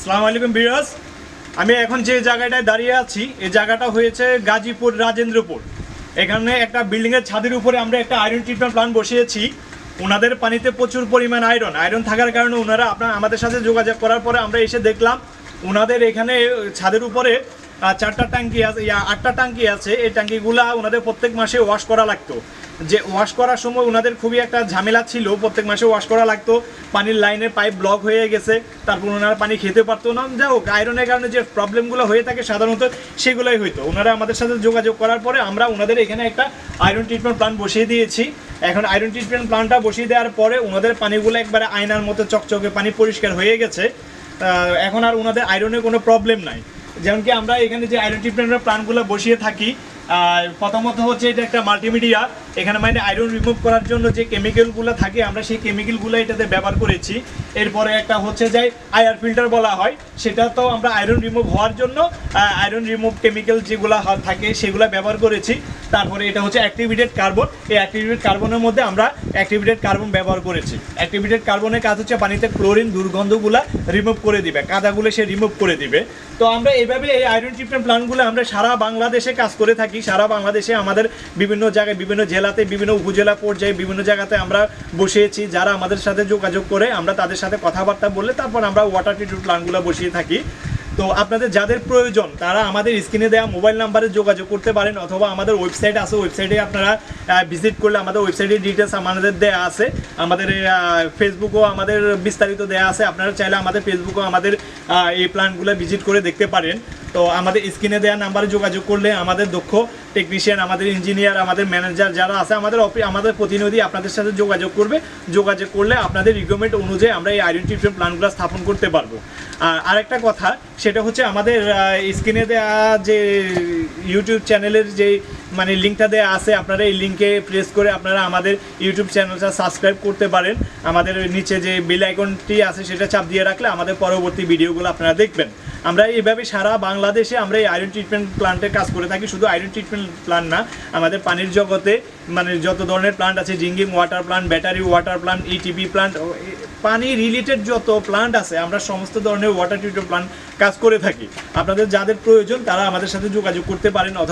আসসালামু আলাইকুম বিরাজ আমি এখন যে জায়গাটায় দাঁড়িয়ে আছি এই জায়গাটা হয়েছে গাজীপুর রাজেন্দ্রপুর। এখানে একটা বিল্ডিংয়ের ছাদের উপরে আমরা একটা আয়রন ট্রিটমেন্ট প্ল্যান্ট বসিয়েছি। ওনাদের পানিতে প্রচুর পরিমাণ আয়রন আয়রন থাকার কারণে ওনারা আপনার আমাদের সাথে যোগাযোগ করার পরে আমরা এসে দেখলাম ওনাদের এখানে ছাদের উপরে চারটা ট্যাঙ্কি আছে ইয়া, আটটা ট্যাঙ্কি আছে এই ট্যাঙ্কিগুলা ওনাদের প্রত্যেক মাসে ওয়াশ করা লাগতো। যে ওয়াশ করার সময় ওনাদের খুবই একটা ঝামেলা ছিল প্রত্যেক মাসে ওয়াশ করা লাগতো। পানির লাইনে পাইপ ব্লক হয়ে গেছে তারপর ওনারা পানি খেতে পারতো না। যা হোক আয়রনের কারণে যে প্রবলেমগুলো হয়ে থাকে সাধারণত সেগুলোই হইতো। ওনারা আমাদের সাথে যোগাযোগ করার পরে আমরা ওনাদের এখানে একটা আয়রন ট্রিটমেন্ট প্ল্যান্ট বসিয়ে দিয়েছি। এখন আয়রন ট্রিটমেন্ট প্ল্যান্টটা বসিয়ে দেওয়ার পরে ওনাদের পানিগুলো একবারে আয়নার মতো চকচকে পানি পরিষ্কার হয়ে গেছে। এখন আর ওনাদের আয়রনের কোনো প্রবলেম নাই। যেমন কি আমরা এখানে যে আইডেন্টিফাই প্ল্যানগুলো বসিয়ে থাকি প্রথমত হচ্ছে এটা একটা মাল্টিমিডিয়া এখানে মানে আয়রন রিমুভ করার জন্য যে কেমিক্যালগুলো থাকে, আমরা সেই কেমিক্যালগুলো এটাতে ব্যবহার করেছি। এরপরে একটা হচ্ছে যে আয়ার ফিল্টার বলা হয়, সেটা তো আমরা আয়রন রিমুভ হওয়ার জন্য আয়রন রিমুভ কেমিক্যাল যেগুলো থাকে সেগুলো ব্যবহার করেছি। তারপরে এটা হচ্ছে অ্যাক্টিভিটেড কার্বন এই অ্যাক্টিভিটেড কার্বনের মধ্যে আমরা অ্যাক্টিভেটেড কার্বন ব্যবহার করেছি। অ্যাক্টিভেটেড কার্বনের কাজ হচ্ছে পানিতে ক্লোরিন দুর্গন্ধগুলো রিমুভ করে দিবে, কাদাগুলো সে রিমুভ করে দিবে। তো আমরা এইভাবে এই আয়রন ট্রিটমেন্ট প্ল্যান্টগুলো আমরা সারা বাংলাদেশে কাজ করে থাকি। সারা বাংলাদেশে আমাদের বিভিন্ন জায়গায়, বিভিন্ন জেলাতে, বিভিন্ন উপজেলা পর্যায়ে, বিভিন্ন জায়গাতে আমরা বসিয়েছি। যারা আমাদের সাথে যোগাযোগ করে আমরা তাদের সাথে কথাবার্তা বলে তারপর আমরা ওয়াটার ট্রিটমেন্ট প্ল্যান্টগুলো বসিয়ে থাকি। তো আপনাদের যাদের প্রয়োজন, তারা আমাদের স্ক্রিনে দেওয়া মোবাইল নাম্বারে যোগাযোগ করতে পারেন অথবা আমাদের ওয়েবসাইট আছে ওয়েবসাইটে আপনারা ভিজিট করলে আমাদের ওয়েবসাইটের ডিটেলস আমাদের দেওয়া আছে। আমাদের ফেসবুকও আমাদের বিস্তারিত দেওয়া আছে। আপনারা চাইলে আমাদের ফেসবুকও আমাদের এই প্ল্যানগুলো ভিজিট করে দেখতে পারেন। তো আমাদের স্ক্রিনে দেওয়া নাম্বারে যোগাযোগ করলে আমাদের দক্ষ টেকনিশিয়ান আমাদের ইঞ্জিনিয়ার আমাদের ম্যানেজার যারা আছে, আমাদের অফি- আমাদের প্রতিনিধি আপনাদের সাথে যোগাযোগ করবে। যোগাযোগ করলে আপনাদের রিকোয়ারমেন্ট অনুযায়ী আমরা এই আইডেন্টি ট্রিটমেন্ট প্ল্যানগুলো স্থাপন করতে পারব। আর আরেকটা কথা, সেটা হচ্ছে আমাদের স্ক্রিনে দেওয়া যে ইউটিউব চ্যানেলের যে মানে লিঙ্কটা দেওয়া আছে, আপনারা এই লিঙ্কে প্রেস করে আপনারা আমাদের ইউটিউব চ্যানেলটা সাবস্ক্রাইব করতে পারেন। আমাদের নিচে যে বেল আইকনটি আছে, সেটা চাপ দিয়ে রাখলে আমাদের পরবর্তী ভিডিওগুলো আপনারা দেখবেন। আমরা এইভাবে সারা বাংলাদেশে আমরা এই আয়রন ট্রিটমেন্ট প্লান্টের কাজ করে থাকি। শুধু আয়রন ট্রিটমেন্ট প্লান্ট না, আমাদের পানির জগতে মানে যত ধরনের প্লান্ট আছে জিঙ্গিং water plant battery water plant ETP plant পানি রিলেটেড যত প্লান্ট আছে, আমরা সমস্ত ধরনের ওয়াটার ট্রিটমেন্ট প্লান্ট কাজ করে থাকি। আপনাদের যাদের প্রয়োজন, তারা আমাদের সাথে যোগাযোগ করতে পারেন অথবা